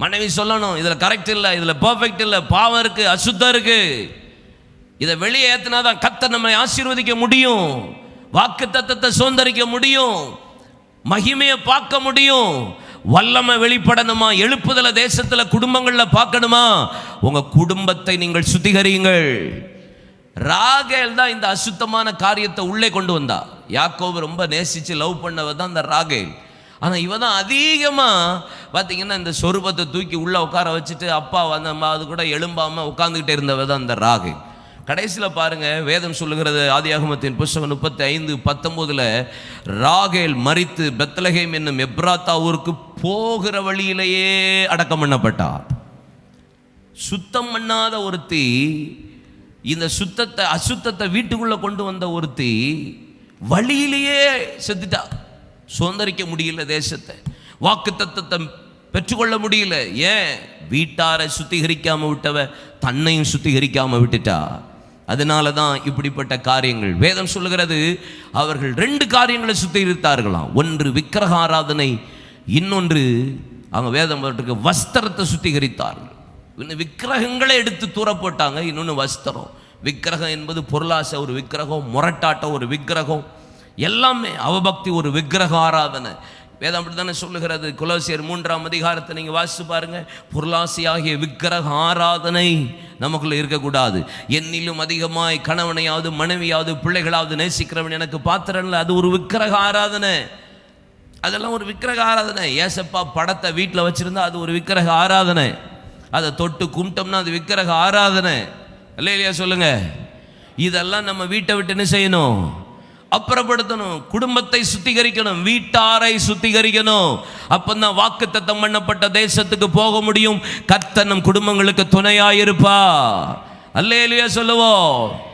மனைவி சொல்லணும் இதில் கரெக்ட் இல்லை இதில் பர்ஃபெக்ட் இல்லை பாவம் இருக்கு அசுத்தம் இருக்கு. இதை வெளியே ஏற்றினா தான் நம்மை ஆசீர்வதிக்க முடியும் வாக்கு தத்தத்தை சுதந்திரிக்க முடியும் மகிமையை பார்க்க முடியும். வல்லமை வெளிப்படணுமா? எழுப்புதல தேசத்தில் குடும்பங்களில் பார்க்கணுமா? உங்க குடும்பத்தை நீங்கள் சுத்திகரியுங்கள். ராகேல் தான் இந்த அசுத்தமான காரியத்தை உள்ளே கொண்டு வந்தா. யாக்கோவை ரொம்ப நேசிச்சு லவ் பண்ணவர் தான் இந்த ராகேல். ஆனால் இவ தான் அதிகமாக பார்த்தீங்கன்னா இந்த சொரூபத்தை தூக்கி உள்ளே உட்கார வச்சுட்டு அப்பா வந்து அது கூட எழும்பாமல் உட்காந்துக்கிட்டே இருந்தவ தான் அந்த ராகு. கடைசியில் பாருங்கள் வேதம் சொல்லுகிறது ஆதியாகமத்தின் புஸ்தகம் முப்பத்தி ஐந்து பத்தொம்போதில் ராகேல் மரித்து பெத்தலகேம் என்னும் எப்ராத்தா ஊருக்கு போகிற வழியிலேயே அடக்கம் பண்ணப்பட்டார். சுத்தம் பண்ணாத ஒருத்தி இந்த சுத்தத்தை அசுத்தத்தை வீட்டுக்குள்ளே கொண்டு வந்த ஒருத்தி வழியிலேயே செத்துட்டா. சுதந்திரிக்க முடியல தேசத்தை. வாக்கு தத்தத்தை பெற்றுக்கொள்ள முடியல. ஏன்? வீட்டாரை சுத்திகரிக்காம விட்டவ தன்னையும் சுத்திகரிக்காம விட்டுட்டா? அதனால தான் இப்படிப்பட்ட காரியங்கள். வேதம் சொல்லுகிறது அவர்கள் ரெண்டு காரியங்களை சுத்திகரித்தார்களாம். ஒன்று விக்கிரக ஆராதனை இன்னொன்று அவங்க வேதம் போட்டிருக்கு வஸ்திரத்தை சுத்திகரித்தார்கள். இன்னும் விக்கிரகங்களை எடுத்து தூர போட்டாங்க இன்னொன்று வஸ்திரம். விக்கிரகம் என்பது பொருளாசை ஒரு விக்கிரகம் முரட்டாட்டம் ஒரு விக்கிரகம். எல்லாமே அவபக்தி ஒரு விக்கிரக ஆராதனை வேதம் அப்படி தானே சொல்லுகிறது? குலோசியர் மூன்றாம் அதிகாரத்தை நீங்கள் வாசித்து பாருங்க. ஆகிய விக்கிரக ஆராதனை நமக்குள்ளே இருக்கக்கூடாது. என்னிலும் அதிகமாய் கணவனையாவது மனைவியாவது பிள்ளைகளாவது நேசிக்கிறவன் எனக்கு பாத்திரம் இல்லை அது ஒரு விக்கிரக ஆராதனை அதெல்லாம் ஒரு விக்கிரக ஆராதனை ஏசப்பா படத்தை வீட்டில் வச்சுருந்தா அது ஒரு விக்கிரக ஆராதனை அதை தொட்டு கும்பிட்டோம்னா அது விக்கிரக ஆராதனை இல்லை இல்லையா சொல்லுங்கள் இதெல்லாம் நம்ம வீட்டை விட்டு என்ன செய்யணும்? அப்புறப்படுத்தணும். குடும்பத்தை சுத்திகரிக்கணும். வீட்டாரை சுத்திகரிக்கணும். அப்பந்தான் வாக்கு தத்தம் பண்ணப்பட்ட தேசத்துக்கு போக முடியும். கர்த்தர் நம் குடும்பங்களுக்கு துணையாயிருப்பா அல்லேலியா சொல்லுவோம்.